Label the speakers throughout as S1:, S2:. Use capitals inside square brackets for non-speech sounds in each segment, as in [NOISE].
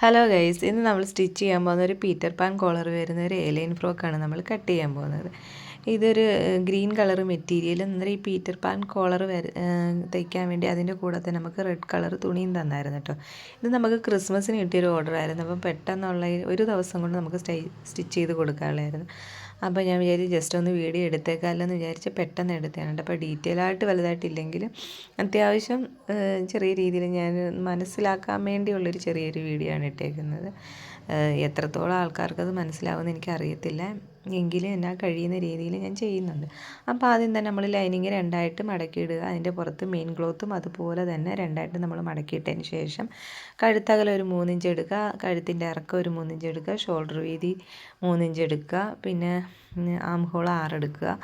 S1: Hello guys ഇന്ന് നമ്മൾ stitch ചെയ്യാൻ പോകുന്ന ഒരു പീറ്റർ പാൻ കോളർ വരുന്ന ഒരു ഏലൈൻ ഫ്രോക്കാണ് നമ്മൾ കട്ട് ചെയ്യാൻ പോകുന്നത്. ഇതൊരു ഗ്രീൻ കളർ മെറ്റീരിയൽ എന്നാൽ ഈ പീറ്റർ പാൻ കോളർ വര തയ്ക്കാൻ വേണ്ടി അതിന്റെ കൂടെ തന്നെ നമുക്ക് റെഡ് കളർ തുണിയും തന്നായിരുന്നു കേട്ടോ. ഇത് നമുക്ക് ക്രിസ്മസിന് കിട്ടിയൊരു ഓർഡർ ആയിരുന്നു. അപ്പം പെട്ടെന്നുള്ള ഒരു ദിവസം കൊണ്ട് നമുക്ക് സ്റ്റൈ സ്റ്റിച്ച് ചെയ്ത് കൊടുക്കാനുള്ളായിരുന്നു അപ്പോൾ ഞാൻ വിചാരിച്ചു ജസ്റ്റ് ഒന്ന് വീഡിയോ എടുത്തേക്കാമല്ലോ എന്ന് വിചാരിച്ച് പെട്ടെന്ന് എടുത്തതാണ് അപ്പോൾ ഡീറ്റെയിൽ ആയിട്ട് വലുതായിട്ടില്ലെങ്കിലും അത്യാവശ്യം ചെറിയ രീതിയിൽ ഞാൻ മനസ്സിലാക്കാൻ വേണ്ടിയുള്ളൊരു ചെറിയൊരു വീഡിയോ ആണ് ഇട്ടേക്കുന്നത്. എത്രത്തോളം ആൾക്കാർക്ക് അത് മനസ്സിലാവുമെന്ന് എനിക്കറിയത്തില്ല. എങ്കിലും എന്നാൽ കഴിയുന്ന രീതിയിൽ ഞാൻ ചെയ്യുന്നുണ്ട്. അപ്പോൾ ആദ്യം തന്നെ നമ്മൾ ലൈനിങ് രണ്ടായിട്ട് മടക്കിയിടുക. അതിന്റെ പുറത്ത് മെയിൻ ക്ലോത്തും അതുപോലെ തന്നെ രണ്ടായിട്ട് നമ്മൾ മടക്കിയിട്ടതിന് ശേഷം കഴുത്തകല ഒരു മൂന്നിഞ്ച് എടുക്കുക. കഴുത്തിന്റെ ഇറക്കം ഒരു മൂന്നിഞ്ച് എടുക്കുക. ഷോൾഡർ വീതി മൂന്നിഞ്ച് എടുക്കുക. പിന്നെ ആം ഹോൾ ആറെടുക്കുക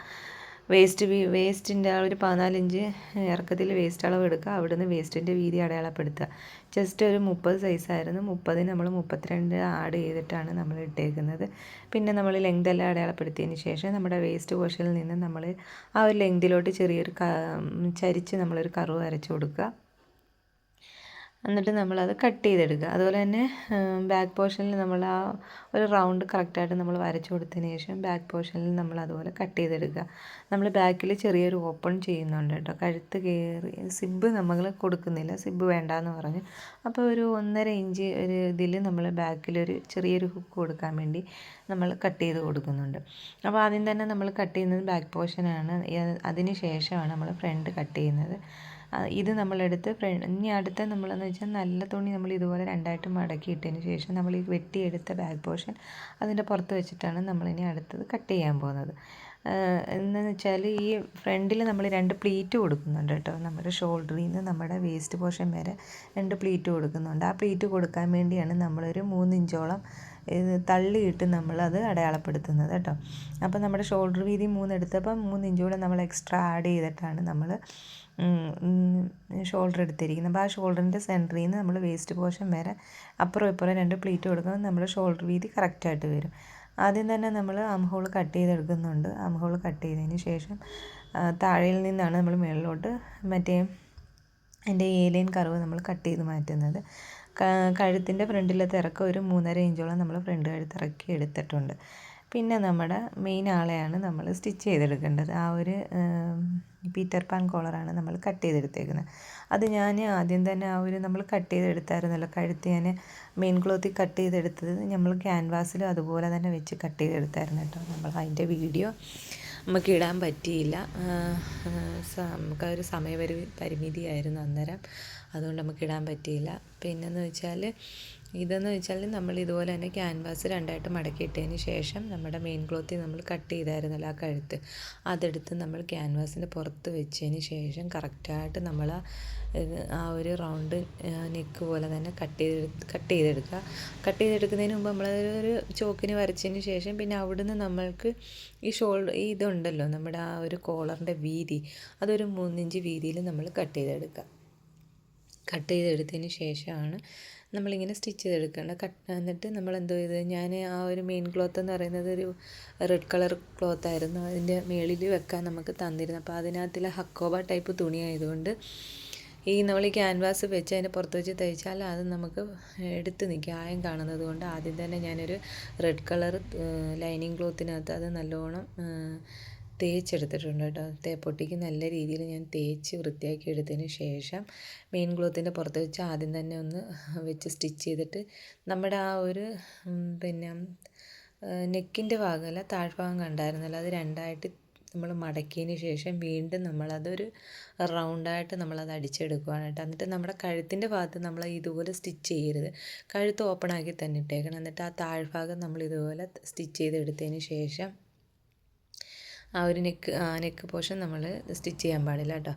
S1: വേസ്റ്റ് വേസ്റ്റിന്റെ ആ ഒരു പതിനാലിഞ്ച് ഇറക്കത്തിൽ വേസ്റ്റ് അളവ് എടുക്കുക. അവിടെ നിന്ന് വേസ്റ്റിന്റെ വീതി അടയാളപ്പെടുത്തുക. ജസ്റ്റ് ഒരു മുപ്പത് സൈസായിരുന്നു മുപ്പതിന് നമ്മൾ മുപ്പത്തിരണ്ട് ആഡ് ചെയ്തിട്ടാണ് നമ്മൾ ഇട്ടേക്കുന്നത്. പിന്നെ നമ്മൾ ലെങ്ത് എല്ലാം അടയാളപ്പെടുത്തിയതിന് ശേഷം നമ്മുടെ വേസ്റ്റ് കോശയിൽ നിന്ന് നമ്മൾ ആ ഒരു ലെങ്തിലോട്ട് ചെറിയൊരു ചരിച്ച് നമ്മളൊരു കറുവ് വരച്ചു കൊടുക്കുക. എന്നിട്ട് നമ്മളത് കട്ട് ചെയ്തെടുക്കുക അതുപോലെ തന്നെ ബാക്ക് പോർഷനിൽ നമ്മൾ ആ ഒരു റൗണ്ട് കറക്റ്റായിട്ട് നമ്മൾ വരച്ചു കൊടുത്തതിന് ശേഷം ബാക്ക് പോർഷനിൽ നമ്മൾ അതുപോലെ കട്ട് ചെയ്തെടുക്കുക നമ്മൾ ബാക്കിൽ ചെറിയൊരു ഓപ്പൺ ചെയ്യുന്നുണ്ട് കേട്ടോ. കഴുത്ത് കയറി സിബ് നമ്മൾ കൊടുക്കുന്നില്ല. സിബ് വേണ്ടാന്ന് പറഞ്ഞ്. അപ്പോൾ ഒരു ഒന്നര ഇഞ്ച് ഒരു ഇതിൽ നമ്മൾ ബാക്കിലൊരു ചെറിയൊരു ഹുക്ക് കൊടുക്കാൻ വേണ്ടി നമ്മൾ കട്ട് ചെയ്ത് കൊടുക്കുന്നുണ്ട്. അപ്പോൾ ആദ്യം തന്നെ നമ്മൾ കട്ട് ചെയ്യുന്നത് ബാക്ക് പോർഷനാണ് അതിന് ശേഷമാണ് നമ്മൾ ഫ്രണ്ട് കട്ട് ചെയ്യുന്നത് ഇത് നമ്മളെടുത്ത് ഇനി അടുത്ത നമ്മളെന്ന് വെച്ചാൽ നല്ല തുണി നമ്മൾ ഇതുപോലെ രണ്ടായിട്ട് മടക്കി ഇട്ടതിന് ശേഷം നമ്മൾ ഈ വെട്ടിയെടുത്ത ബാക്ക് പോർഷൻ അതിന്റെ പുറത്ത് വെച്ചിട്ടാണ് നമ്മളിനി അടുത്തത് കട്ട് ചെയ്യാൻ പോകുന്നത്. എന്ന് വെച്ചാൽ ഈ ഫ്രണ്ടിൽ നമ്മൾ രണ്ട് പ്ലീറ്റ് കൊടുക്കുന്നുണ്ട് കേട്ടോ. നമ്മുടെ ഷോൾഡറിൽ നിന്ന് നമ്മുടെ വേസ്റ്റ് പോർഷൻ വരെ രണ്ട് പ്ലീറ്റ് കൊടുക്കുന്നുണ്ട്. ആ പ്ലീറ്റ് കൊടുക്കാൻ വേണ്ടിയാണ് നമ്മളൊരു മൂന്നിഞ്ചോളം തള്ളിയിട്ട് നമ്മളത് അടയാളപ്പെടുത്തുന്നത് കേട്ടോ. അപ്പോൾ നമ്മുടെ ഷോൾഡർ വീതി മൂന്നെടുത്തപ്പോൾ മൂന്നിഞ്ചോളം നമ്മൾ എക്സ്ട്രാ ആഡ് ചെയ്തിട്ടാണ് നമ്മൾ ഷോൾഡർ എടുത്തിരിക്കുന്നത് അപ്പോൾ ആ ഷോൾഡറിന്റെ സെന്ററിൽ നിന്ന് നമ്മൾ വേസ്റ്റ് പോഷൻ വരെ അപ്പുറം ഇപ്പുറം രണ്ട് പ്ലീറ്റ് കൊടുക്കുമ്പോൾ നമ്മുടെ ഷോൾഡർ വീതി കറക്റ്റായിട്ട് വരും. ആദ്യം തന്നെ നമ്മൾ അംഹോൾ കട്ട് ചെയ്തെടുക്കുന്നുണ്ട്. അംഹോൾ കട്ട് ചെയ്തതിന് ശേഷം താഴെയിൽ നിന്നാണ് നമ്മൾ മുകളിലോട്ട് മറ്റേ എന്റെ ഏലിയൻ കർവ് നമ്മൾ കട്ട് ചെയ്ത് മാറ്റുന്നത്. കഴുത്തിന്റെ ഫ്രണ്ടിലത്തെ ഇറക്കം ഒരു മൂന്നര ഇഞ്ചോളം നമ്മൾ ഫ്രണ്ട് കഴുത്തിറക്കി എടുത്തിട്ടുണ്ട്. പിന്നെ നമ്മുടെ മെയിൻ ആളെയാണ് നമ്മൾ സ്റ്റിച്ച് ചെയ്തെടുക്കേണ്ടത്. ആ ഒരു പീറ്റർ പാൻ കോളറാണ് നമ്മൾ കട്ട് ചെയ്തെടുത്തേക്കുന്നത്. അത് ഞാൻ ആദ്യം തന്നെ ആ ഒരു നമ്മൾ കട്ട് ചെയ്തെടുത്തായിരുന്നല്ലോ. കഴുത്ത് ഞാൻ മെയിൻ ക്ലോത്തിൽ കട്ട് ചെയ്തെടുത്തത് നമ്മൾ ക്യാൻവാസിലും അതുപോലെ തന്നെ വെച്ച് കട്ട് ചെയ്തെടുത്തായിരുന്നു കേട്ടോ. നമ്മൾ അതിന്റെ വീഡിയോ നമുക്ക് ഇടാൻ പറ്റിയില്ല. നമുക്ക് ഒരു സമയപരി പരിമിതിയായിരുന്നു അന്നേരം. അതുകൊണ്ട് നമുക്ക് ഇടാൻ പറ്റിയില്ല. പിന്നെന്ന് വെച്ചാൽ ഇതെന്ന് വെച്ചാൽ നമ്മൾ ഇതുപോലെ തന്നെ ക്യാൻവാസ് രണ്ടായിട്ട് മടക്കിയിട്ടതിന് ശേഷം നമ്മുടെ മെയിൻ ക്ലോത്തിൽ നമ്മൾ കട്ട് ചെയ്തായിരുന്നല്ലോ ആ കഴുത്ത്. അതെടുത്ത് നമ്മൾ ക്യാൻവാസിന്റെ പുറത്ത് വെച്ചതിന് ശേഷം കറക്റ്റായിട്ട് നമ്മൾ ആ ഒരു റൗണ്ട് നെക്ക് പോലെ തന്നെ കട്ട് ചെയ്ത് കട്ട് ചെയ്തെടുക്കുക. കട്ട് ചെയ്തെടുക്കുന്നതിന് മുമ്പ് നമ്മൾ ഒരു ചോക്കിന് വരച്ചതിന് ശേഷം പിന്നെ അവിടുന്ന് നമ്മൾക്ക് ഈ ഷോൾഡർ ഈ ഇതുണ്ടല്ലോ നമ്മുടെ ആ ഒരു കോളറിന്റെ വീതി അതൊരു മൂന്നിഞ്ച് വീതിയിൽ നമ്മൾ കട്ട് ചെയ്തെടുക്കുക. കട്ട് ചെയ്തെടുത്തതിന് ശേഷമാണ് നമ്മളിങ്ങനെ സ്റ്റിച്ച് ചെയ്തെടുക്കേണ്ടത് കട്ട് എന്നിട്ട് നമ്മൾ എന്തോ ചെയ്ത് ഞാൻ ആ ഒരു മെയിൻ ക്ലോത്ത് എന്ന് പറയുന്നത് ഒരു റെഡ് കളർ ക്ലോത്ത് ആയിരുന്നു. അതിന്റെ മേളിൽ വെക്കാൻ നമുക്ക് തന്നിരുന്നു. അപ്പോൾ അതിനകത്തിലെ ഹക്കോബ ടൈപ്പ് തുണി ആയതുകൊണ്ട് ഈ നമ്മൾ ഈ ക്യാൻവാസ് വെച്ച് അതിന്റെ പുറത്ത് വെച്ച് തയ്ച്ചാൽ അത് നമുക്ക് എടുത്ത് നിൽക്കും. ആയം കാണുന്നത് കൊണ്ട് ആദ്യം തന്നെ ഞാനൊരു റെഡ് കളർ ലൈനിങ് ക്ലോത്തിനകത്ത് അത് നല്ലോണം തേച്ചെടുത്തിട്ടുണ്ട് കേട്ടോ. തേപ്പൊട്ടിക്ക് നല്ല രീതിയിൽ ഞാൻ തേച്ച് വൃത്തിയാക്കി എടുത്തതിന് ശേഷം മെയിൻ ക്ലോത്തിന്റെ പുറത്ത് വെച്ച് ആദ്യം തന്നെ ഒന്ന് വെച്ച് സ്റ്റിച്ച് ചെയ്തിട്ട് നമ്മുടെ ആ ഒരു പിന്നെ നെക്കിന്റെ ഭാഗമല്ല താഴ്ഭാഗം കണ്ടായിരുന്നല്ലോ. അത് രണ്ടായിട്ട് നമ്മൾ മടക്കിയതിന് ശേഷം വീണ്ടും നമ്മളതൊരു റൗണ്ടായിട്ട് നമ്മളത് അടിച്ചെടുക്കുകയാണ് കേട്ടോ. എന്നിട്ട് നമ്മുടെ കഴുത്തിന്റെ ഭാഗത്ത് നമ്മൾ ഇതുപോലെ സ്റ്റിച്ച് ചെയ്യരുത്. കഴുത്ത് ഓപ്പൺ ആക്കി തന്നെ ഇട്ടേക്കണം. എന്നിട്ട് ആ താഴ്ഭാഗം നമ്മൾ ഇതുപോലെ സ്റ്റിച്ച് ചെയ്തെടുത്തതിന് ശേഷം ആ ഒരു നെക്ക് നെക്ക് പോർഷൻ നമ്മൾ സ്റ്റിച്ച് ചെയ്യാൻ പാടില്ല കേട്ടോ.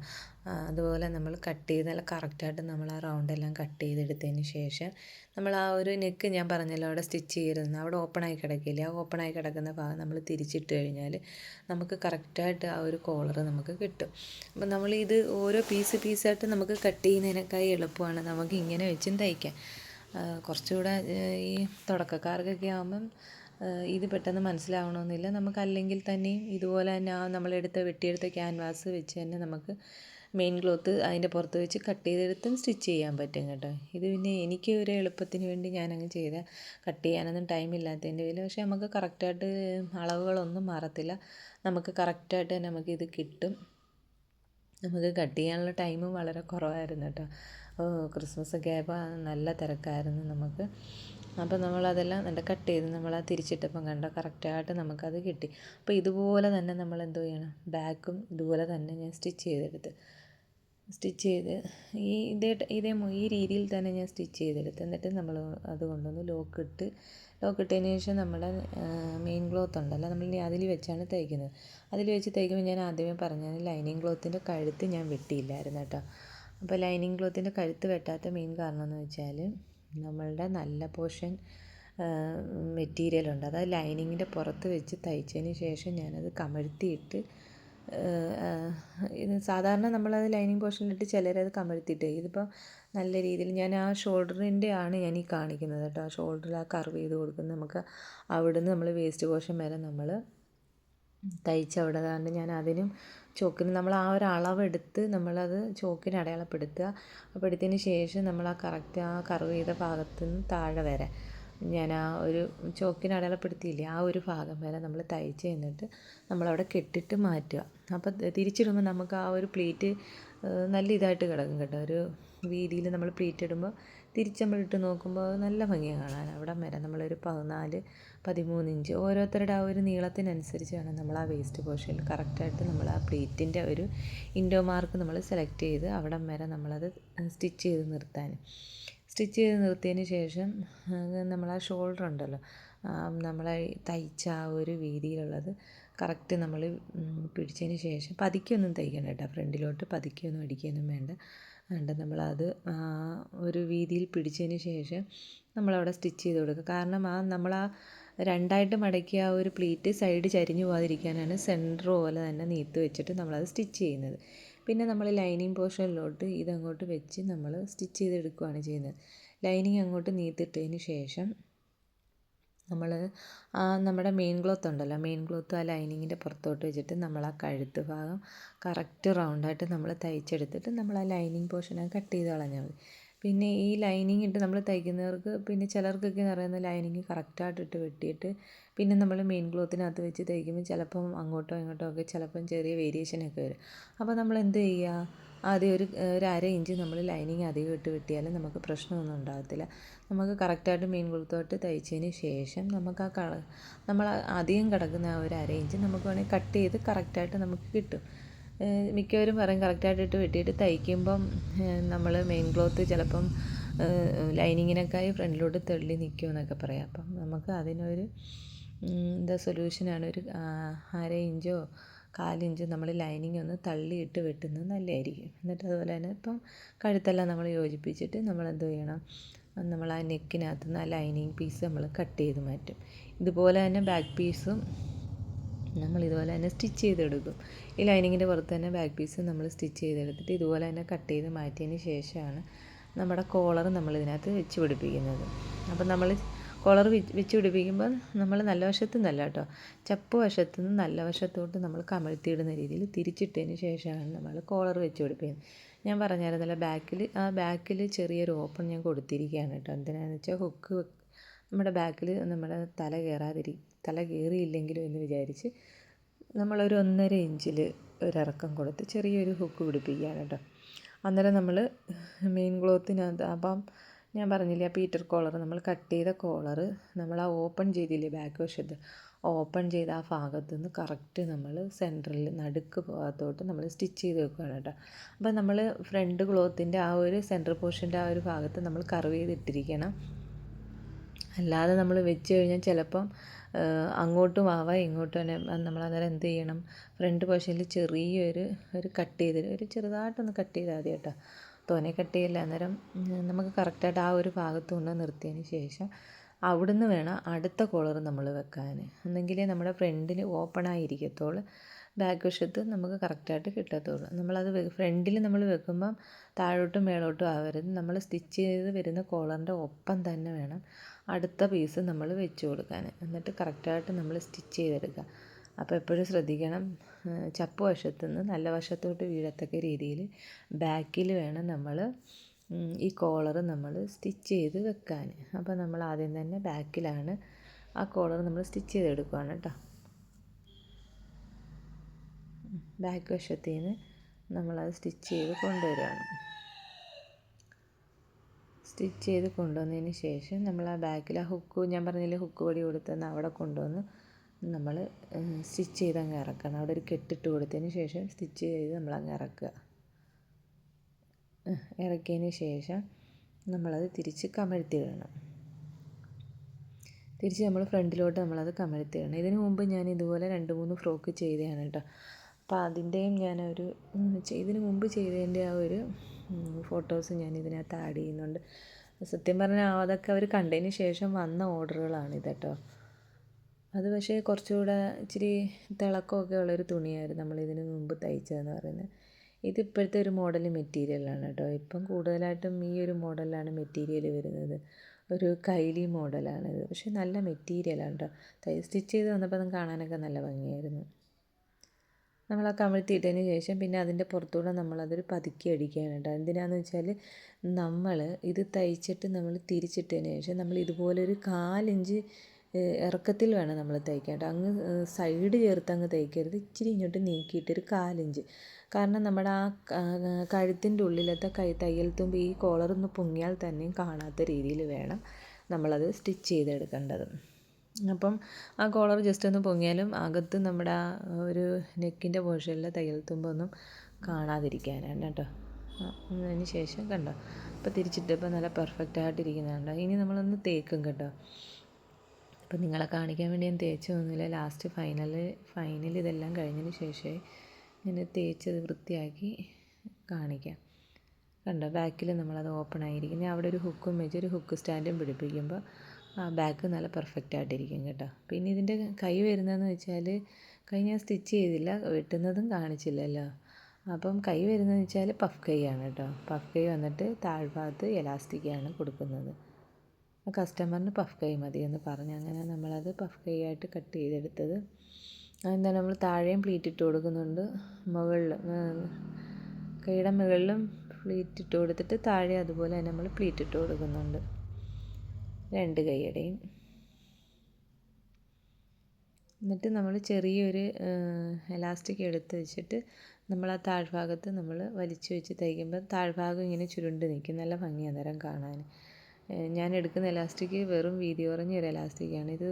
S1: അതുപോലെ നമ്മൾ കട്ട് ചെയ്ത് നല്ല കറക്റ്റായിട്ട് നമ്മൾ ആ റൗണ്ടെല്ലാം കട്ട് ചെയ്തെടുത്തതിന് ശേഷം നമ്മൾ ആ ഒരു നെക്ക് ഞാൻ പറഞ്ഞല്ലോ അവിടെ സ്റ്റിച്ച് ചെയ്തിരുന്നു അവിടെ ഓപ്പൺ ആയി കിടക്കില്ല? ആ ഓപ്പൺ ആയി കിടക്കുന്ന ഭാഗം നമ്മൾ തിരിച്ചിട്ട് കഴിഞ്ഞാൽ നമുക്ക് കറക്റ്റായിട്ട് ആ ഒരു കോളർ നമുക്ക് കിട്ടും. അപ്പം നമ്മൾ ഇത് ഓരോ പീസ് പീസായിട്ട് നമുക്ക് കട്ട് ചെയ്യുന്നതിനേക്കായി എളുപ്പമാണ് നമുക്ക് ഇങ്ങനെ വെച്ചും തയ്ക്കാം. കുറച്ചുകൂടെ ഈ തുടക്കക്കാർക്കൊക്കെ ആകുമ്പം ഇത് പെട്ടെന്ന് മനസ്സിലാവണമെന്നില്ല നമുക്ക് അല്ലെങ്കിൽ തന്നെയും ഇതുപോലെ തന്നെ ആ നമ്മളെടുത്ത വെട്ടിയെടുത്ത ക്യാൻവാസ് വെച്ച് തന്നെ നമുക്ക് മെയിൻ ക്ലോത്ത് അതിന്റെ പുറത്ത് വെച്ച് കട്ട് ചെയ്തെടുത്തും സ്റ്റിച്ച് ചെയ്യാൻ പറ്റും കേട്ടോ. ഇത് പിന്നെ എനിക്ക് ഒരു എളുപ്പത്തിന് വേണ്ടി ഞാനങ്ങ് ചെയ്ത കട്ട് ചെയ്യാനൊന്നും ടൈം ഇല്ലാത്തതിന്റെ പക്ഷേ നമുക്ക് കറക്റ്റായിട്ട് അളവുകളൊന്നും മാറത്തില്ല. നമുക്ക് കറക്റ്റായിട്ട് തന്നെ നമുക്കിത് കിട്ടും. നമുക്ക് കട്ട് ചെയ്യാനുള്ള ടൈമും വളരെ കുറവായിരുന്നു കേട്ടോ. ക്രിസ്മസ് ഒക്കെ ആയപ്പോൾ നല്ല തിരക്കായിരുന്നു നമുക്ക്. അപ്പോൾ നമ്മളതെല്ലാം നല്ല കട്ട് ചെയ്ത് നമ്മൾ ആ തിരിച്ചിട്ടപ്പം കണ്ടോ കറക്റ്റായിട്ട് നമുക്കത് കിട്ടി. അപ്പോൾ ഇതുപോലെ തന്നെ നമ്മൾ എന്തോ ചെയ്യണം? ബാക്കും ഇതുപോലെ തന്നെ ഞാൻ സ്റ്റിച്ച് ചെയ്തെടുത്ത്. സ്റ്റിച്ച് ചെയ്ത് ഈ ഇതേ ഇതേ ഈ രീതിയിൽ തന്നെ ഞാൻ സ്റ്റിച്ച് ചെയ്തെടുത്ത്. എന്നിട്ട് നമ്മൾ അത് കൊണ്ടുവന്ന് ലോക്ക് ഇട്ട് ലോക്ക് ഇട്ടതിന് ശേഷം നമ്മുടെ മെയിൻ ക്ലോത്ത് ഉണ്ടല്ലോ നമ്മൾ അതിൽ വെച്ചാണ് തയ്ക്കുന്നത് അതിൽ വെച്ച് തയ്ക്കുമ്പോൾ ഞാൻ ആദ്യമേ പറഞ്ഞത് ലൈനിങ് ക്ലോത്തിന്റെ കഴുത്ത് ഞാൻ വെട്ടിയില്ലായിരുന്നു കേട്ടോ. അപ്പോൾ ലൈനിങ് ക്ലോത്തിന്റെ കഴുത്ത് വെട്ടാത്ത മെയിൻ കാരണം എന്ന് വെച്ചാൽ നമ്മളുടെ നല്ല പോർഷൻ മെറ്റീരിയലുണ്ട് അതായത് ലൈനിങ്ങിന്റെ പുറത്ത് വെച്ച് തയ്ച്ചതിന് ശേഷം ഞാനത് കമഴ്ത്തിയിട്ട് ഇത് സാധാരണ നമ്മളത് ലൈനിങ് പോർഷനിലിട്ട് ചിലരത് കമഴ്ത്തിയിട്ട് ഇതിപ്പോൾ നല്ല രീതിയിൽ ഞാൻ ആ ഷോൾഡറിന്റെ ആണ് ഞാൻ ഈ കാണിക്കുന്നത് കേട്ടോ. ആ ഷോൾഡറിൽ ആ കർവ് ചെയ്ത് കൊടുക്കുന്നത് നമുക്ക് അവിടുന്ന് നമ്മൾ വേസ്റ്റ് പോർഷൻ വരെ നമ്മൾ തയ്ച്ചവിടെ കണ്ട് ഞാൻ അതിനും ചോക്കിന് നമ്മൾ ആ ഒരു അളവെടുത്ത് നമ്മളത് ചോക്കിന് അടയാളപ്പെടുത്തുക. അപ്പോൾ എടുത്തതിന് ശേഷം നമ്മൾ ആ കറക്റ്റ് ആ കർവ് ചെയ്ത ഭാഗത്ത് നിന്ന് താഴെ വരെ ഞാൻ ആ ഒരു ചോക്കിന് അടയാളപ്പെടുത്തിയില്ലേ ആ ഒരു ഭാഗം വരെ നമ്മൾ തയ്ച്ച് എന്നിട്ട് നമ്മളവിടെ കെട്ടിട്ട് മാറ്റുക. അപ്പോൾ തിരിച്ചിടുമ്പോൾ നമുക്ക് ആ ഒരു പ്ലീറ്റ് നല്ല ഇതായിട്ട് കിടക്കും കേട്ടോ. ഒരു വീതിയിൽ നമ്മൾ പ്ലീറ്റ് ഇടുമ്പോൾ തിരിച്ച് നമ്മൾ ഇട്ട് നോക്കുമ്പോൾ നല്ല ഭംഗിയാണ് കാണാൻ. അവിടം വരെ നമ്മളൊരു പതിനാല് പതിമൂന്ന് ഇഞ്ച് ഓരോരുത്തരുടെ ആ ഒരു നീളത്തിനനുസരിച്ചാണ് നമ്മൾ ആ വേസ്റ്റ് പോർഷനിൽ കറക്റ്റായിട്ട് നമ്മൾ ആ പ്ലീറ്റിന്റെ ഒരു ഇൻഡോ മാർക്ക് നമ്മൾ സെലക്ട് ചെയ്ത് അവിടം വരെ നമ്മളത് സ്റ്റിച്ച് ചെയ്ത് നിർത്താൻ. സ്റ്റിച്ച് ചെയ്ത് നിർത്തിയതിന് ശേഷം നമ്മൾ ആ ഷോൾഡർ ഉണ്ടല്ലോ നമ്മൾ തയ്ച്ച ആ ഒരു വീതിയിലുള്ളത് കറക്റ്റ് നമ്മൾ പിടിച്ചതിന് ശേഷം പതുക്കെയൊന്നും തയ്ക്കണ്ട കേട്ടോ. ഫ്രണ്ടിലോട്ട് പതുക്കെയൊന്നും അടിക്കുകയൊന്നും വേണ്ട. വേണ്ട നമ്മളത് ഒരു വീതിയിൽ പിടിച്ചതിന് ശേഷം നമ്മളവിടെ സ്റ്റിച്ച് ചെയ്ത് കൊടുക്കുക. കാരണം ആ നമ്മൾ ആ രണ്ടായിട്ട് മടക്കിയ ആ ഒരു പ്ലീറ്റ് സൈഡ് ചരിഞ്ഞു പോകാതിരിക്കാനാണ് സെന്റർ പോലെ തന്നെ നീത്ത് വെച്ചിട്ട് നമ്മളത് സ്റ്റിച്ച് ചെയ്യുന്നത്. പിന്നെ നമ്മൾ ലൈനിങ് പോർഷനിലോട്ട് ഇതങ്ങോട്ട് വെച്ച് നമ്മൾ സ്റ്റിച്ച് ചെയ്തെടുക്കുകയാണ് ചെയ്യുന്നത്. ലൈനിങ് അങ്ങോട്ട് നീത്തിട്ടതിന് ശേഷം നമ്മൾ ആ നമ്മുടെ മെയിൻ ക്ലോത്ത് ഉണ്ടല്ലോ മെയിൻ ക്ലോത്ത് ആ ലൈനിങ്ങിന്റെ പുറത്തോട്ട് വെച്ചിട്ട് നമ്മൾ ആ കഴുത്ത് ഭാഗം കറക്റ്റ് റൗണ്ടായിട്ട് നമ്മൾ തയ്ച്ചെടുത്തിട്ട് നമ്മൾ ആ ലൈനിങ് പോർഷൻ കട്ട് ചെയ്ത് കളഞ്ഞാൽ മതി. പിന്നെ ഈ ലൈനിങ് ഇട്ട് നമ്മൾ തയ്ക്കുന്നവർക്ക് പിന്നെ ചിലർക്കൊക്കെ എന്ന് പറയുന്നത് ലൈനിങ് കറക്റ്റായിട്ട് ഇട്ട് വെട്ടിയിട്ട് പിന്നെ നമ്മൾ മെയിൻ ക്ലോത്തിനകത്ത് വെച്ച് തയ്ക്കുമ്പോൾ ചിലപ്പം അങ്ങോട്ടോ ഇങ്ങോട്ടോ ഒക്കെ ചിലപ്പം ചെറിയ വേരിയേഷനൊക്കെ വരും. അപ്പോൾ നമ്മൾ എന്ത് ചെയ്യുക? ആദ്യം ഒരു ഒരു അര ഇഞ്ച് നമ്മൾ ലൈനിങ് അധികം ഇട്ട് വെട്ടിയാലും നമുക്ക് പ്രശ്നമൊന്നും ഉണ്ടാകത്തില്ല. നമുക്ക് കറക്റ്റായിട്ട് മീൻ ക്ലോത്തോട്ട് തയ്ച്ചതിന് ശേഷം നമുക്ക് ആ കള നമ്മൾ അധികം കിടക്കുന്ന ആ ഒരു അര ഇഞ്ച് നമുക്ക് വേണമെങ്കിൽ കട്ട് ചെയ്ത് കറക്റ്റായിട്ട് നമുക്ക് കിട്ടും. മിക്കവരും പറയും കറക്റ്റായിട്ട് ഇട്ട് വെട്ടിയിട്ട് തയ്ക്കുമ്പം നമ്മൾ മെയിൻ ക്ലോത്ത് ചിലപ്പം ലൈനിങ്ങിനൊക്കെയായി ഫ്രണ്ടിലോട്ട് തെള്ളി നിൽക്കുമെന്നൊക്കെ പറയാം. അപ്പം നമുക്ക് അതിനൊരു എന്താ സൊല്യൂഷനാണ് ഒരു അര ഇഞ്ചോ കാലിഞ്ച് നമ്മൾ ലൈനിങ് ഒന്ന് തള്ളിയിട്ട് വെട്ടുന്നത് നല്ലതായിരിക്കും. എന്നിട്ട് അതുപോലെ തന്നെ ഇപ്പം കഴുത്തെല്ലാം നമ്മൾ യോജിപ്പിച്ചിട്ട് നമ്മൾ എന്ത് ചെയ്യണം? നമ്മൾ ആ നെക്കിനകത്ത് നിന്ന് ആ ലൈനിങ് പീസ് നമ്മൾ കട്ട് ചെയ്ത് മാറ്റും. ഇതുപോലെ തന്നെ ബാക്ക് പീസും നമ്മൾ ഇതുപോലെ തന്നെ സ്റ്റിച്ച് ചെയ്തെടുക്കും. ഈ ലൈനിങ്ങിന്റെ പുറത്ത് തന്നെ ബാക്ക് പീസ് നമ്മൾ സ്റ്റിച്ച് ചെയ്തെടുത്തിട്ട് ഇതുപോലെ തന്നെ കട്ട് ചെയ്ത് മാറ്റിയതിന് ശേഷമാണ് നമ്മുടെ കോളർ നമ്മൾ ഇതിനകത്ത് വെച്ച് പിടിപ്പിക്കുന്നത്. അപ്പം നമ്മൾ കോളർ വെച്ച് പിടിപ്പിക്കുമ്പോൾ നമ്മൾ നല്ല വശത്ത് നിന്നല്ല കേട്ടോ. ചപ്പ് വശത്തു നിന്ന് നല്ല വശത്തോട്ട് നമ്മൾ കമഴ്ത്തിയിടുന്ന രീതിയിൽ തിരിച്ചിട്ടതിന് ശേഷമാണ് നമ്മൾ കോളർ വെച്ച് പിടിപ്പിക്കുന്നത്. ഞാൻ പറഞ്ഞായിരുന്നല്ലോ ബാക്കിൽ ആ ബാക്കിൽ ചെറിയൊരു ഓപ്പൺ ഞാൻ കൊടുത്തിരിക്കുകയാണ് കേട്ടോ. എന്തിനാണെന്ന് വെച്ചാൽ ഹുക്ക് നമ്മുടെ ബാക്കിൽ നമ്മുടെ തല കയറാതിരി തല കയറിയില്ലെങ്കിലും എന്ന് വിചാരിച്ച് നമ്മളൊരു ഒന്നര ഇഞ്ചിൽ ഒരിറക്കം കൊടുത്ത് ചെറിയൊരു ഹുക്ക് പിടിപ്പിക്കുകയാണ് കേട്ടോ. അന്നേരം നമ്മൾ മെയിൻ ക്ലോത്തിനകത്ത് അപ്പം ഞാൻ പറഞ്ഞില്ലേ ആ പീറ്റർ കോളർ നമ്മൾ കട്ട് ചെയ്ത കോളർ നമ്മൾ ആ ഓപ്പൺ ചെയ്തില്ലേ ബാക്ക് വശത്ത്? ഓപ്പൺ ചെയ്ത ആ ഭാഗത്ത് നിന്ന് കറക്റ്റ് നമ്മൾ സെന്ററിൽ നടുക്ക് ഭാഗത്തോട്ട് നമ്മൾ സ്റ്റിച്ച് ചെയ്ത് വെക്കുകയാണ് കേട്ടോ. അപ്പോൾ നമ്മൾ ഫ്രണ്ട് ക്ലോത്തിന്റെ ആ ഒരു സെന്റർ പോർഷന്റെ ആ ഒരു ഭാഗത്ത് നമ്മൾ കർവ് ചെയ്തിട്ടിരിക്കണം. അല്ലാതെ നമ്മൾ വെച്ച് കഴിഞ്ഞാൽ ചിലപ്പം അങ്ങോട്ടും ആവാം ഇങ്ങോട്ടും തന്നെ നമ്മൾ അന്നേരം എന്ത് ചെയ്യണം? ഫ്രണ്ട് പോർഷനിൽ ചെറിയൊരു ഒരു കട്ട് ചെയ്തിട്ട് ഒരു ചെറുതായിട്ടൊന്ന് കട്ട് ചെയ്താൽ മതി കേട്ടോ. തോനെ കട്ട് ചെയ്യില്ല അന്നേരം നമുക്ക് കറക്റ്റായിട്ട് ആ ഒരു ഭാഗത്ത് കൊണ്ട് നിർത്തിയതിന് ശേഷം അവിടുന്ന് വേണം അടുത്ത കോളർ നമ്മൾ വെക്കാൻ എന്നെങ്കിലേ നമ്മുടെ ഫ്രണ്ടിൽ ഓപ്പൺ ആയിരിക്കത്തുള്ളൂ ബാക്ക് വശത്ത് നമുക്ക് കറക്റ്റായിട്ട് കിട്ടത്തുള്ളൂ നമ്മളത് ഫ്രണ്ടിൽ നമ്മൾ വെക്കുമ്പം താഴോട്ടും മേളോട്ടും ആവരുത്. നമ്മൾ സ്റ്റിച്ച് ചെയ്ത് വരുന്ന കോളറിന്റെ ഒപ്പം തന്നെ വേണം അടുത്ത പീസ് നമ്മൾ വെച്ച് കൊടുക്കാൻ എന്നിട്ട് കറക്റ്റായിട്ട് നമ്മൾ സ്റ്റിച്ച് ചെയ്തെടുക്കുക. അപ്പോൾ എപ്പോഴും ശ്രദ്ധിക്കണം. ചപ്പ് വശത്തുനിന്ന് നല്ല വശത്തോട്ട് വീഴത്തക്ക രീതിയിൽ ബാക്കിൽ വേണം നമ്മൾ ഈ കോളർ നമ്മൾ സ്റ്റിച്ച് ചെയ്ത് വെക്കാൻ. അപ്പോൾ നമ്മൾ ആദ്യം തന്നെ ബാക്കിലാണ് ആ കോളർ നമ്മൾ സ്റ്റിച്ച് ചെയ്തെടുക്കുകയാണ് കേട്ടോ. ബാക്ക് വശത്തു നിന്ന് നമ്മളത് സ്റ്റിച്ച് ചെയ്ത് കൊണ്ടുവരികയാണ്. സ്റ്റിച്ച് ചെയ്ത് കൊണ്ടുവന്നതിന് ശേഷം നമ്മൾ ആ ബാക്കിൽ ആ ഹുക്ക് ഞാൻ പറഞ്ഞില്ലേ ഹുക്ക് പൊടി കൊടുത്തെന്ന് അവിടെ കൊണ്ടുവന്ന് നമ്മൾ സ്റ്റിച്ച് ചെയ്ത് അങ്ങ് ഇറക്കണം. അവിടെ ഒരു കെട്ടിട്ട് കൊടുത്തതിന് ശേഷം സ്റ്റിച്ച് ചെയ്ത് നമ്മൾ അങ്ങ് ഇറക്കുക ഇറക്കിയതിന് ശേഷം നമ്മളത് തിരിച്ച് കമഴ്ത്തി ഇടണം. തിരിച്ച് നമ്മൾ ഫ്രണ്ടിലോട്ട് നമ്മളത് കമഴ്ത്തി ഇടണം. ഇതിന് മുമ്പ് ഞാൻ ഇതുപോലെ രണ്ട് മൂന്ന് ഫ്രോക്ക് ചെയ്തതാണ് കേട്ടോ. അപ്പോൾ അതിന്റെയും ഞാനൊരു ഇതിന് മുമ്പ് ചെയ്തതിന്റെ ആ ഒരു ഫോട്ടോസ് ഞാൻ ഇതിനകത്ത് ആഡ് ചെയ്യുന്നുണ്ട്. സത്യം പറഞ്ഞാൽ അതൊക്കെ അവർ കണ്ടതിന് ശേഷം വന്ന ഓർഡറുകളാണ് ഇത് കേട്ടോ. അത് പക്ഷേ കുറച്ചുകൂടെ ഇച്ചിരി തിളക്കമൊക്കെ ഉള്ളൊരു തുണിയായിരുന്നു നമ്മൾ ഇതിന് മുമ്പ് തയ്ച്ചതെന്ന് പറയുന്നത്. ഇത് ഇപ്പോഴത്തെ ഒരു മോഡൽ മെറ്റീരിയലാണ് കേട്ടോ. ഇപ്പം കൂടുതലായിട്ടും ഈ ഒരു മോഡലാണ് മെറ്റീരിയൽ വരുന്നത്. ഒരു കൈലി മോഡലാണിത്. പക്ഷേ നല്ല മെറ്റീരിയലാണ് കേട്ടോ. തൈ സ്റ്റിച്ച് ചെയ്ത് വന്നപ്പോൾ കാണാനൊക്കെ നല്ല ഭംഗിയായിരുന്നു. നമ്മൾ ആ കമിഴ്ത്തിയിട്ടതിന് ശേഷം പിന്നെ അതിന്റെ പുറത്തൂടെ നമ്മളതൊരു പതുക്കി അടിക്കുകയാണ് കേട്ടോ. എന്തിനാന്ന് വെച്ചാൽ നമ്മൾ ഇത് തയ്ച്ചിട്ട് നമ്മൾ തിരിച്ചിട്ടതിന് ശേഷം നമ്മൾ ഇതുപോലൊരു കാലിഞ്ച് ഇറക്കത്തിൽ വേണം നമ്മൾ തയ്ക്കാൻ അങ്ങ് സൈഡ് ചേർത്ത് അങ്ങ് തയ്ക്കരുത് ഇച്ചിരി ഇങ്ങോട്ട് നീക്കിയിട്ട് ഒരു കാലിഞ്ച്. കാരണം നമ്മുടെ ആ കഴുത്തിന്റെ ഉള്ളിലത്തെ കൈ തയ്യൽ തുമ്പ് ഈ കോളറൊന്ന് പൊങ്ങിയാൽ തന്നെയും കാണാത്ത രീതിയിൽ വേണം നമ്മളത് സ്റ്റിച്ച് ചെയ്തെടുക്കേണ്ടത്. അപ്പം ആ കോളർ ജസ്റ്റ് ഒന്ന് പൊങ്ങിയാലും അകത്ത് നമ്മുടെ ആ ഒരു നെക്കിന്റെ പോർഷനിലെ തയ്യൽ തുമ്പൊന്നും കാണാതിരിക്കാനാണ് കേട്ടോ. അതിന് ശേഷം കണ്ടോ? അപ്പോൾ തിരിച്ചിട്ടപ്പോൾ നല്ല പെർഫെക്റ്റ് ആയിട്ടിരിക്കുന്നുണ്ടോ. ഇനി നമ്മളൊന്ന് തേക്കും കേട്ടോ. അപ്പോൾ നിങ്ങളെ കാണിക്കാൻ വേണ്ടി ഞാൻ തേച്ചൊന്നുമില്ല ലാസ്റ്റ് ഫൈനൽ ഫൈനൽ ഇതെല്ലാം കഴിഞ്ഞതിന് ശേഷമേ ഞാൻ തേച്ചത് വൃത്തിയാക്കി കാണിക്കാം. കണ്ടോ? ബാക്കിൽ നമ്മളത് ഓപ്പൺ ആയിരിക്കും. അവിടെ ഒരു ഹുക്കും വെച്ച് ഒരു ഹുക്ക് സ്റ്റാൻഡും പിടിപ്പിക്കുമ്പോൾ ആ ബാക്ക് നല്ല പെർഫെക്റ്റ് ആയിട്ടിരിക്കും കേട്ടോ. പിന്നെ ഇതിന്റെ കൈ വരുന്നതെന്ന് വെച്ചാൽ കൈ ഞാൻ സ്റ്റിച്ച് ചെയ്തില്ല. വെട്ടുന്നതും കാണിച്ചില്ലല്ലോ. അപ്പം കൈ വരുന്നതെന്ന് വെച്ചാൽ പഫ് കൈയാണ് കേട്ടോ. പഫ് കൈ വന്നിട്ട് താഴ്ഭാഗത്ത് എലാസ്റ്റിക്കാണ് കൊടുക്കുന്നത്. കസ്റ്റമറിന് പഫ് കൈ മതി എന്ന് പറഞ്ഞു. അങ്ങനെ നമ്മളത് പഫ് കൈ ആയിട്ട് കട്ട് ചെയ്തെടുത്തത്. അതെന്താ നമ്മൾ താഴെയും പ്ലീറ്റ് ഇട്ട് കൊടുക്കുന്നുണ്ട്. മുകളിൽ കൈയുടെ മുകളിലും പ്ലീറ്റ് ഇട്ട് കൊടുത്തിട്ട് താഴെ അതുപോലെ തന്നെ നമ്മൾ പ്ലീറ്റ് ഇട്ട് കൊടുക്കുന്നുണ്ട്. രണ്ട് കൈയുടെയും. എന്നിട്ട് നമ്മൾ ചെറിയൊരു എലാസ്റ്റിക് എടുത്ത് വെച്ചിട്ട് നമ്മൾ ആ താഴ്ഭാഗത്ത് നമ്മൾ വലിച്ചു വെച്ച് തയ്ക്കുമ്പോൾ താഴ്ഭാഗം ഇങ്ങനെ ചുരുണ്ട് നിൽക്കും. നല്ല ഭംഗിയാണ് നേരം കാണാൻ. ഞാൻ എടുക്കുന്ന എലാസ്റ്റിക് വെറും വീതി കുറഞ്ഞ ഒരു എലാസ്റ്റിക്കാണ് ഇത്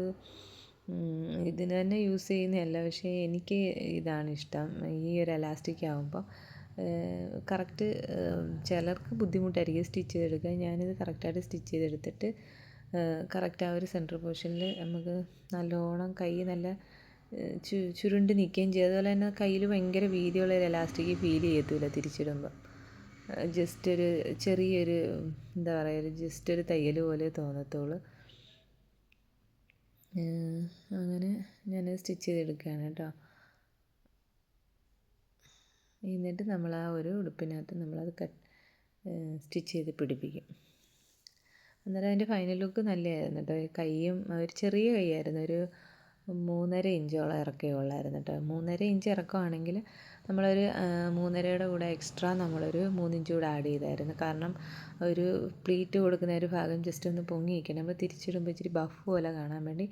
S1: ഇതിന് തന്നെ യൂസ് ചെയ്യുന്നതല്ല പക്ഷേ എനിക്ക് ഇതാണ് ഇഷ്ടം. ഈ ഒരു എലാസ്റ്റിക് ആകുമ്പോൾ കറക്റ്റ് ചിലർക്ക് ബുദ്ധിമുട്ടായിരിക്കും സ്റ്റിച്ച് ചെയ്തെടുക്കാൻ. ഞാനിത് കറക്റ്റായിട്ട് സ്റ്റിച്ച് ചെയ്തെടുത്തിട്ട് കറക്റ്റ് ആ ഒരു സെന്റർ പോർഷനിൽ നമുക്ക് നല്ലോണം കൈ നല്ല ചു ചുരുണ്ട് നിൽക്കുകയും ചെയ്യും. അതുപോലെ തന്നെ കയ്യിൽ ഭയങ്കര വീതിയുള്ള ഒരു എലാസ്റ്റിക് ഫീൽ ചെയ്യത്തില്ല തിരിച്ചിടുമ്പോൾ ജസ്റ്റ് ഒരു ചെറിയൊരു എന്താ പറയുക ഒരു ജസ്റ്റ് ഒരു തയ്യൽ പോലെ തോന്നത്തുള്ളൂ. അങ്ങനെ ഞാൻ സ്റ്റിച്ച് ചെയ്തെടുക്കുകയാണ് കേട്ടോ. എന്നിട്ട് നമ്മൾ ആ ഒരു ഉടുപ്പിനകത്ത് നമ്മളത് കട്ട് സ്റ്റിച്ച് ചെയ്ത് പിടിപ്പിക്കും. അന്നേരം അതിന്റെ ഫൈനൽ ലുക്ക് നല്ലതായിരുന്നു കേട്ടോ. കൈയും ഒരു ചെറിയ കൈയായിരുന്നു. ഒരു മൂന്നര ഇഞ്ചോളം ഇറക്കേ ഉള്ളായിരുന്നു കേട്ടോ. മൂന്നര ഇഞ്ച് ഇറക്കമാണെങ്കിൽ നമ്മളൊരു മൂന്നരയുടെ കൂടെ എക്സ്ട്രാ നമ്മളൊരു മൂന്നിഞ്ച് കൂടെ ആഡ് ചെയ്തായിരുന്നു. കാരണം ഒരു പ്ലീറ്റ് കൊടുക്കുന്ന ഒരു ഭാഗം ജസ്റ്റ് ഒന്ന് പൊങ്ങി നിൽക്കണം അപ്പോൾ തിരിച്ചിടുമ്പോൾ ഇച്ചിരി ബഫ് പോലെ കാണാൻ വേണ്ടി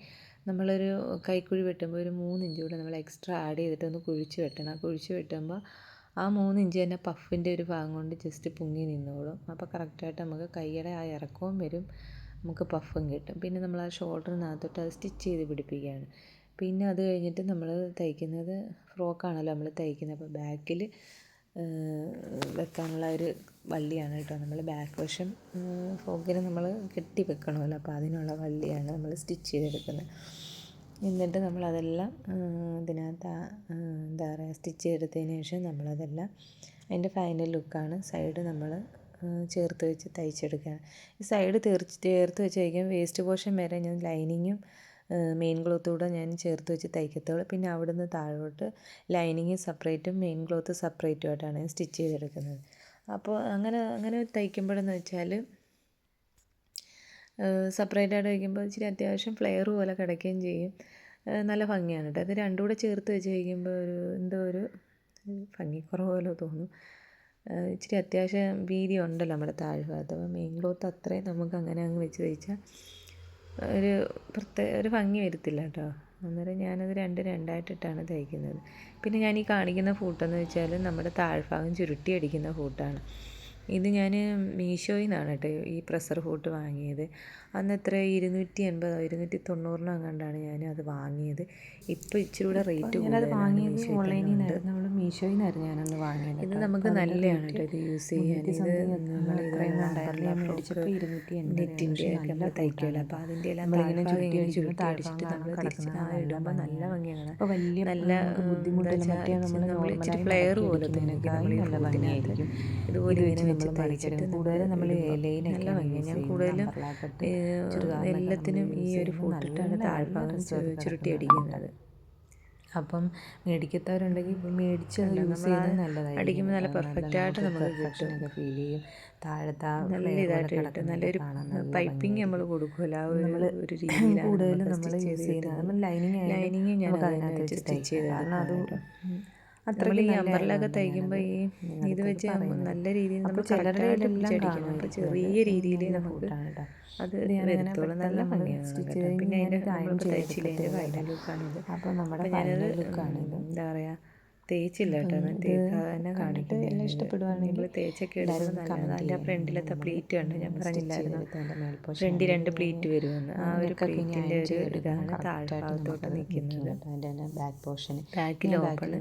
S1: നമ്മളൊരു കൈക്കുഴി വെട്ടുമ്പോൾ ഒരു മൂന്നിഞ്ച് കൂടെ നമ്മൾ എക്സ്ട്രാ ആഡ് ചെയ്തിട്ട് ഒന്ന് കുഴിച്ച് വെട്ടണം. കുഴിച്ച് വെട്ടുമ്പോൾ ആ മൂന്നിഞ്ച് തന്നെ പഫിന്റെ ഒരു ഭാഗം കൊണ്ട് ജസ്റ്റ് പൊങ്ങി നിന്നോളും. അപ്പോൾ കറക്റ്റായിട്ട് നമുക്ക് കൈയുടെ ആ ഇറക്കവും വരും. നമുക്ക് പഫും കിട്ടും. പിന്നെ നമ്മൾ ആ ഷോൾഡറിനകത്തോട്ട് അത് സ്റ്റിച്ച് ചെയ്ത് പിടിപ്പിക്കുകയാണ്. പിന്നെ അത് കഴിഞ്ഞിട്ട് നമ്മൾ തയ്ക്കുന്നത് ഫ്രോക്കാണല്ലോ നമ്മൾ തയ്ക്കുന്നത്. അപ്പോൾ ബാക്കിൽ വെക്കാനുള്ള ഒരു വള്ളിയാണ് കേട്ടോ. നമ്മൾ ബാക്ക് വശം ഫ്രോക്കിന് നമ്മൾ കെട്ടി വെക്കണമല്ലോ. അപ്പോൾ അതിനുള്ള വള്ളിയാണ് നമ്മൾ സ്റ്റിച്ച് ചെയ്തെടുക്കുന്നത്. എന്നിട്ട് നമ്മളതെല്ലാം ഇതിനകത്ത് എന്താ പറയുക സ്റ്റിച്ച് ചെയ്തെടുത്തതിന് ശേഷം നമ്മളതെല്ലാം അതിന്റെ ഫൈനൽ ലുക്കാണ് സൈഡ് നമ്മൾ ചേർത്ത് വെച്ച് തയ്ച്ചെടുക്കുക ഈ സൈഡ് തീർച്ച് ചേർത്ത് വെച്ച് തയ്ക്കുമ്പോൾ വേസ്റ്റ് പോർഷൻ വരെ ഞാൻ ലൈനിങ്ങും മെയിൻ ക്ലോത്തൂടെ ഞാൻ ചേർത്ത് വെച്ച് തയ്ക്കത്തുള്ളൂ പിന്നെ അവിടുന്ന് താഴോട്ട് ലൈനിങ് സെപ്പറേറ്റും മെയിൻ ക്ലോത്ത് സെപ്പറേറ്റും ആയിട്ടാണ് ഞാൻ സ്റ്റിച്ച് ചെയ്തെടുക്കുന്നത്. അപ്പോൾ അങ്ങനെ അങ്ങനെ തയ്ക്കുമ്പോഴെന്ന് വെച്ചാൽ സെപ്പറേറ്റ് ആയിട്ട് വയ്ക്കുമ്പോൾ ഇച്ചിരി അത്യാവശ്യം ഫ്ലെയർ പോലെ കിടക്കുകയും ചെയ്യും. നല്ല ഭംഗിയാണ് കേട്ടോ. അത് രണ്ടും കൂടെ ചേർത്ത് വെച്ച് കഴിക്കുമ്പോൾ ഒരു എന്തോ ഒരു ഭംഗിക്കുറവ് പോലെ തോന്നും. ഇച്ചിരി അത്യാവശ്യം വീതി ഉണ്ടല്ലോ നമ്മുടെ താഴ്ഭാഗത്ത്. അപ്പോൾ മെയിൻ ക്ലോത്ത് അത്രയും നമുക്ക് അങ്ങനെ അങ്ങ് വെച്ച് തയ്ച്ചാൽ ഒരു പ്രത്യേക ഒരു ഭംഗി വരത്തില്ല കേട്ടോ. അന്നേരം ഞാനത് രണ്ട് രണ്ടായിട്ടിട്ടാണ് തയ്ക്കുന്നത്. പിന്നെ ഞാൻ ഈ കാണിക്കുന്ന ഫൂട്ടെന്ന് വെച്ചാൽ നമ്മുടെ താഴ്ഭാഗം ചുരുട്ടി അടിക്കുന്ന ഫൂട്ടാണ്. ഇത് ഞാൻ മീഷോയിൽ നിന്നാണ് കേട്ടോ ഈ പ്രഷർ ഫൂട്ട് വാങ്ങിയത്. അന്ന് എത്ര? ഇരുന്നൂറ്റി എൺപതോ ഇരുന്നൂറ്റി തൊണ്ണൂറിനോ അങ്ങാണ്ടാണ് ഞാൻ അത് വാങ്ങിയത്. ഇപ്പോൾ ഇച്ചിരി കൂടെ റേറ്റ്
S2: കൂടുതലാണ് വാങ്ങിയത് ഓൺലൈനിൽ നിന്നായിരുന്നു. നമ്മൾ മീഷോയിൽ നിന്നായിരുന്നു ഞാനന്ന് വാങ്ങിയത്
S1: ഇത് നമുക്ക് നല്ലതാണ് കേട്ടോ ഇത് യൂസ് ചെയ്യാൻ. ഇത് നമ്മൾ
S2: മേടിച്ചപ്പോൾ ഇരുന്നൂറ്റി
S1: നെറ്റിന്റെ ഒക്കെ നമ്മൾ തയ്ക്കുമല്ലോ അപ്പോൾ അതിന്റെ എല്ലാം ഇങ്ങനെ ചുരുട്ടി അടിച്ചിട്ട് നമ്മൾ തിരിച്ച് ആ ഇടുമ്പോൾ നല്ല ഭംഗിയാണ്.
S2: അപ്പോൾ വലിയ
S1: നല്ല
S2: ബുദ്ധിമുട്ടില്ല നമ്മൾ
S1: നമ്മൾ ഇച്ചിരി ഫ്ലെയർ പോലെ
S2: നല്ല ഭംഗിയായിരിക്കും.
S1: ഇതുപോലെ ഇങ്ങനെ വെച്ച്
S2: നമ്മൾ
S1: തയ്ച്ചിട്ട്
S2: കൂടുതലും നമ്മൾ ഇലയിലൊക്കെ
S1: നല്ല ഭംഗിയാണ് ഞാൻ കൂടുതലും എല്ലാത്തിനും ഈ ഒരു ഫോട്ടിട്ടാണ് താഴ്ഭാഗം ചുരുട്ടി അടിക്കുന്നത്.
S2: അപ്പം മേടിക്കത്തവരുണ്ടെങ്കിൽ ഇപ്പം മേടിച്ച് യൂസ് ചെയ്യുന്നത് നല്ലതായിരിക്കും.
S1: അടിക്കുമ്പോൾ നല്ല പെർഫെക്റ്റ് ആയിട്ട് നമുക്ക്
S2: ഫീൽ ചെയ്യും. താഴത്തെ
S1: നല്ല ഇതായിട്ട് കിട്ടും. നല്ലൊരു പൈപ്പിംഗ് നമ്മൾ കൊടുക്കുമല്ലോ. ആ ഒരു ഒരു [CLEARS THROAT] രീതിയിലാണ്
S2: കൂടുതലും
S1: നമ്മൾ
S2: യൂസ്
S1: ചെയ്ത്
S2: ചെയ്യുന്നത്. നമ്മൾ ലൈനിങ്
S1: ലൈനിങ് ഞാൻ അതിനകത്ത് സ്റ്റിച്ച് ചെയ്ത്
S2: കാരണം അത്
S1: ഈ അമ്പറിലൊക്കെ തയ്ക്കുമ്പോൾ ഈ ഇത് വെച്ച് നല്ല രീതിയിൽ നമ്മൾ
S2: ചിലരുടെ
S1: ചിലരുടെ അപ്പോൾ ചെറിയ രീതിയിൽ നമുക്ക് അത് വരത്തുള്ളൂ നല്ല ഭംഗിയാണ് കേട്ടോ. പിന്നെ അതിന്റെ നമ്മളിപ്പോൾ തയ്ച്ചില്ലേ അതിന്റെ ഫൈനൽ ലുക്കാണിത്
S2: അപ്പോൾ നമ്മുടെ
S1: ഞാനത്. എന്താ പറയുക തേച്ചില്ല കേട്ടോ ഞാൻ തേക്കാതെ തന്നെ കാണിക്കുന്നത്
S2: എല്ലാം ഇഷ്ടപ്പെടുവാണെങ്കിൽ
S1: നിങ്ങൾ തേച്ചൊക്കെ എടുക്കുന്നത് നല്ലതാണ് അതിന്റെ ഫ്രണ്ടിലത്തെ പ്ലീറ്റ് കണ്ട്? ഞാൻ പറഞ്ഞില്ലായിരുന്നു? ഫ്രണ്ടിൽ രണ്ട് പ്ലീറ്റ് വരുമെന്ന്. ആ ഒരു പ്ലീറ്റിന്റെ ഒരു ഇതാണ് താഴ്ഭാഗത്തോട്ട് നിൽക്കുന്നത്.
S2: ബാക്ക് പോർഷൻ
S1: ബാക്കിൽ ഓപ്പൺ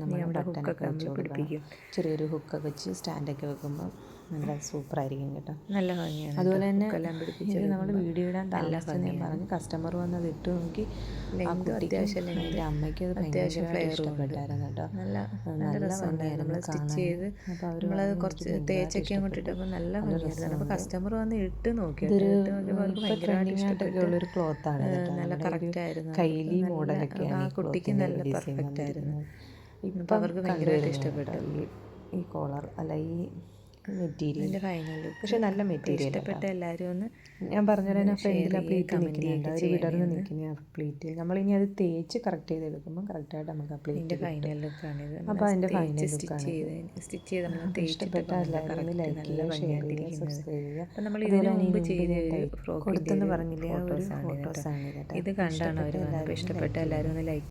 S1: ഹുക്കൊക്കെ നമ്മൾ പിടിപ്പിക്കും.
S2: ചെറിയൊരു ഹുക്കൊക്കെ വെച്ച് സ്റ്റാൻഡൊക്കെ വെക്കുമ്പോൾ നല്ല സൂപ്പർ ആയിരിക്കും കേട്ടോ.
S1: നല്ല ഭംഗിയാണ്
S2: അതുപോലെ തന്നെ ഇത് നമ്മൾ വീഡിയോ ഇടാൻ താമസിച്ചെന്ന് ഞാൻ പറഞ്ഞു. കസ്റ്റമർ വന്ന് അത് ഇട്ട് നോക്കി. അത്യാവശ്യം എന്റെ അമ്മയ്ക്കും അത് അത്യാവശ്യം ഇഷ്ടപ്പെട്ടായിരുന്നു കേട്ടോ.
S1: നല്ല നല്ല
S2: നല്ല
S1: നമ്മൾ സ്റ്റിച്ച് ചെയ്ത്
S2: അപ്പോൾ അവർ
S1: കുറച്ച് തേച്ചൊക്കെ അങ്ങോട്ട് ഇട്ടപ്പോൾ നല്ല ഭംഗിയായിരുന്നു. അപ്പോൾ കസ്റ്റമർ വന്ന് ഇട്ട് നോക്കി. ഇട്ട് നോക്കിയപ്പോൾ അവർക്ക് ഭയങ്കരമായിട്ട്
S2: ട്രെൻഡിങ്ങായിട്ടൊക്കെ ഉള്ളൊരു ക്ലോത്താണ്
S1: നല്ല കറക്റ്റ് ആയിരുന്നു.
S2: കൈലി
S1: മോഡലൊക്കെ
S2: മോഡലൊക്കെയാണ്
S1: കുട്ടിക്ക് നല്ല പെർഫെക്റ്റ് ആയിരുന്നു. ഇപ്പം അവർക്ക് ഭയങ്കരമായിട്ട് ഇഷ്ടപ്പെട്ടു.
S2: ഈ കോളർ അല്ല ഈ മെറ്റീരിയൽ.
S1: ഫൈനൽ ലുക്ക്
S2: പക്ഷെ നല്ല മെറ്റീരിയൽ
S1: ഇഷ്ടപ്പെട്ട എല്ലാവരും ഒന്ന്
S2: ഞാൻ പറഞ്ഞ ഫ്രണ്ടിൽ ആ പ്ലീറ്റ് നിൽക്കുന്നുണ്ട് ഒരു വിടർന്ന് നിൽക്കുന്ന ആ പ്ലീറ്റ് നമ്മളിനി അത് തേച്ച് കറക്റ്റ് ചെയ്തെടുക്കുമ്പോൾ കറക്റ്റായിട്ട് നമുക്ക് ആ പ്ലീറ്റ്
S1: ഫൈനൽ ലുക്കാണിത്
S2: അപ്പോൾ അതിന്റെ ഫൈനൽ ലുക്കാണ്
S1: സ്റ്റിച്ച് ചെയ്ത് ചെയ്ത് നമ്മൾ
S2: ഇഷ്ടപ്പെട്ട എല്ലാവരും ലൈക്ക് ചെയ്യുക ഷെയർ ചെയ്യുക സബ്സ്ക്രൈബ് ചെയ്യുക.
S1: അപ്പോൾ നമ്മൾ ഇതിന് മുമ്പ് ചെയ്ത
S2: കൊടുത്തെന്ന് പറഞ്ഞില്ലേ?
S1: ഫോട്ടോസാണ്
S2: ഫോട്ടോസാണ്
S1: ഇത് കണ്ടാണ് അവർ ഇഷ്ടപ്പെട്ട എല്ലാവരും ഒന്ന് ലൈക്ക്